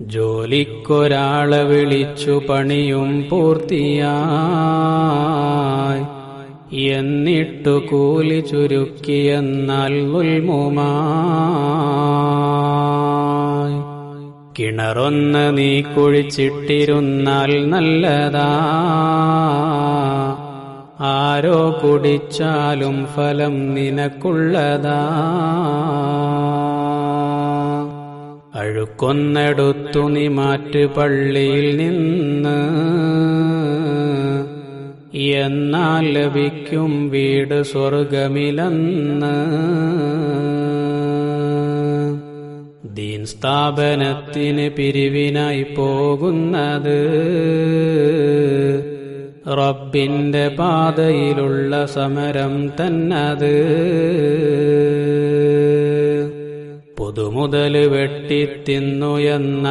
ജോലിക്കൊരാളെ വിളിച്ചു പണിയും പൂർത്തിയായി. എന്നിട്ടു കൂലി ചുരുക്കിയെന്നാൽ ഉൽമുമായി. കിണറൊന്ന് നീ കുഴിച്ചിട്ടിരുന്നാൽ നല്ലതാ. ആരോ കുടിച്ചാലും ഫലം നിനക്കുള്ളതാ. അഴുക്കൊന്നെടുത്തു നീ മാറ്റ് പള്ളിയിൽ നിന്ന്. എന്നാൽ ലഭിക്കും വീട് സ്വർഗമിലെന്ന് ദീൻ സ്ഥാപനത്തിന് പിരിവിനായി പോകുന്നത് റബ്ബിന്റെ പാതയിലുള്ള സമരം തന്നത്. പൊതുമുതൽ വെട്ടിത്തിന്നു എന്ന